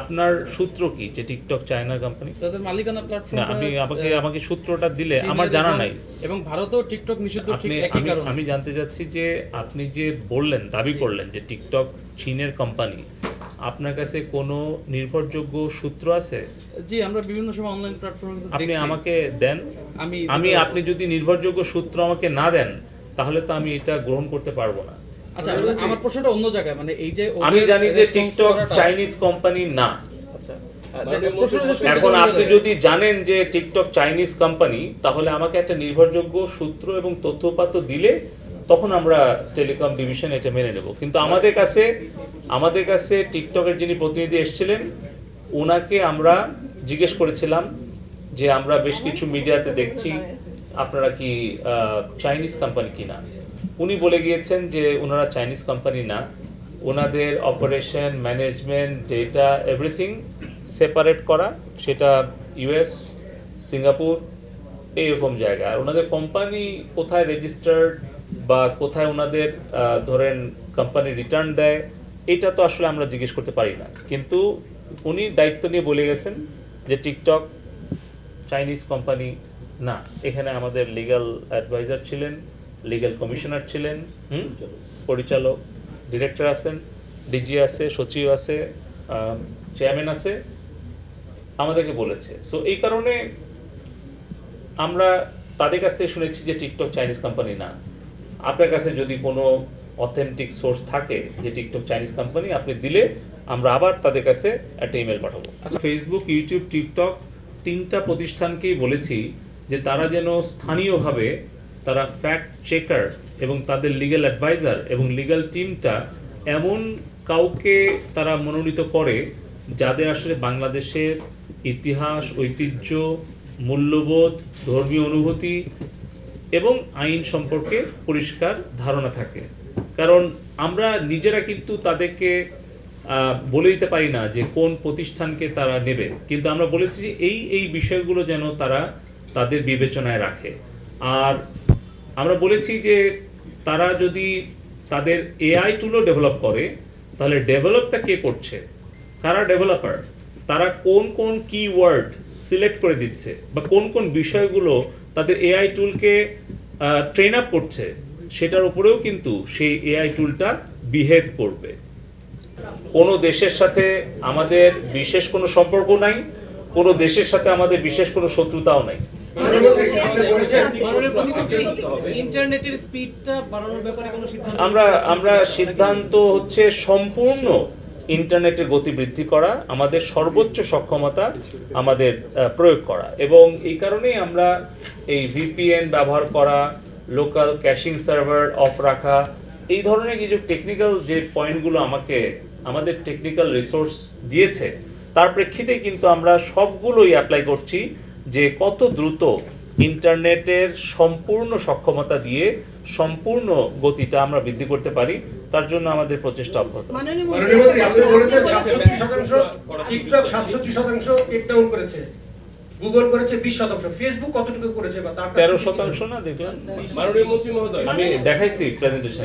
আপনার সূত্র কি? যে টিকটক চায়না কোম্পানি তাদের মালিকানা প্ল্যাটফর্ম না আপনি আমাকে আমাকে সূত্রটা দিলে আমার জানা নাই। এবং ভারতেও টিকটক নিষিদ্ধ ঠিক একই আমি কারণে। আমি জানতে চাচ্ছি যে আপনি যে বললেন দাবি করলেন যে টিকটক চীনের কোম্পানি আপনার কাছে কোনো নির্ভরযোগ্য সূত্র আছে? জি আমরা বিভিন্ন সময় অনলাইন প্ল্যাটফর্মে আপনি আমাকে দেন। আমি আমি আপনি যদি নির্ভরযোগ্য সূত্র আমাকে না দেন তাহলে তো আমি এটা গ্রহণ করতে পারব না। আচ্ছা আমার প্রশ্নটা অন্য জায়গায় মানে এই যে আমি জানি যে টিকটক চাইনিজ কোম্পানি না। আচ্ছা। শেষ করতে এখন আপনি যদি জানেন যে টিকটক চাইনিজ কোম্পানি তাহলে আমাকে একটা নির্ভরযোগ্য সূত্র এবং তথ্যপাত্র দিলে তখন আমরা টেলিকম ডিভিশন এটা মেনে নেব। কিন্তু আমাদের কাছে আমাদের কাছে টিকটকের যিনি প্রতিনিধি এসেছিলেন ওনাকে আমরা জিজ্ঞেস করেছিলাম যে আমরা বেশ কিছু মিডিয়াতে দেখছি আপনারা কি চাইনিজ কোম্পানি কিনা? উনি বলে গিয়েছেন যে ওনারা চাইনিজ কোম্পানি না। ওনাদের operation management data everything separate করা। সেটা ইউএস সিঙ্গাপুর এইরকম জায়গা। আর ওনাদের কোম্পানি কোথায় রেজিস্টার্ড বা কোথায় ওনাদের ধরেন কোম্পানি রিটার্ন দেয়, এটা তো আসলে আমরা জিজ্ঞেস করতে পারি না। কিন্তু উনি দায়িত্ব নিয়ে বলে গেছেন যে টিকটক চাইনিজ কোম্পানি না। এখানে আমাদের লিগ্যাল অ্যাডভাইজার ছিলেন। লিগ্যাল কমিশনার ছিলেন? পরিচালক ডিরেক্টর আছেন ডিজি আছে, সচিব আছে চেয়ারম্যান আছে, আমাদেরকে বলেছে। সো এই কারণে আমরা তাদের কাছ থেকে শুনেছি যে টিকটক চাইনিজ কোম্পানি না। আপনার কাছে যদি কোনো অথেন্টিক সোর্স থাকে যে টিকটক চাইনিজ কোম্পানি আপনি দিলে আমরা আবার তাদের কাছে একটা ইমেল পাঠাবো। আচ্ছা ফেসবুক ইউটিউব টিকটক তিনটা প্রতিষ্ঠানকেই বলেছি যে তারা যেন স্থানীয়ভাবে তারা ফ্যাক্ট চেকার এবং তাদের লিগ্যাল অ্যাডভাইজার এবং লিগ্যাল টিমটা এমন কাউকে তারা মনোনীত করে যাদের আসলে বাংলাদেশের ইতিহাস, ঐতিহ্য, মূল্যবোধ, ধর্মীয় অনুভূতি এবং আইন সম্পর্কে পরিষ্কার ধারণা থাকে। কারণ আমরা নিজেরা কিন্তু তাদেরকে বলে দিতে পারি না যে কোন প্রতিষ্ঠানকে তারা নেবে। কিন্তু আমরা বলেছি যে এই এই বিষয়গুলো যেন তারা তাদের বিবেচনায় রাখে। আর আমরা বলেছি যে তারা যদি তাদের এআই টুলও ডেভেলপ করে, তাহলে ডেভেলপটা কে করছে? কারা ডেভেলপার তারা কোন কোন কিওয়ার্ড সিলেক্ট করে দিচ্ছে বা কোন কোন বিষয়গুলো তাদের এআই টুলকে ট্রেন আপ করছে, সেটার উপরেও কিন্তু সেই এআই টুলটা বিহেভ করবে। কোনো দেশের সাথে আমাদের বিশেষ কোনো সম্পর্ক নাই, কোনো দেশের সাথে আমাদের বিশেষ কোনো শত্রুতাও নাই। আমরা আমরা সিদ্ধান্ত হচ্ছে সম্পূর্ণ ইন্টারনেটের গতি বৃদ্ধি করা, আমাদের সর্বোচ্চ সক্ষমতা আমাদের প্রয়োগ করা। এবং এই কারণেই আমরা এই ভিপিএন ব্যবহার করা লোকাল ক্যাশিং সার্ভার অফ রাখা, এই ধরনের কিছু টেকনিক্যাল যে পয়েন্টগুলো আমাকে, আমাদের টেকনিক্যাল রিসোর্স দিয়েছে, তার প্রেক্ষিতে কিন্তু আমরা সবগুলোই অ্যাপ্লাই করছি। যে কত দ্রুত ইন্টারনেটের সম্পূর্ণ সক্ষমতা দিয়ে সম্পূর্ণ গতিটা আমরা বৃদ্ধি করতে পারি তার জন্য আমাদের প্রচেষ্টা অব্যাহত গুগল করেছে। বিশ শতাংশ ফেসবুক কতটুকু করেছে বা তার শতাংশ না দেখলাম। মাননীয় মন্ত্রী মহোদয়। আমি দেখাইছি প্রেজেন্টেশন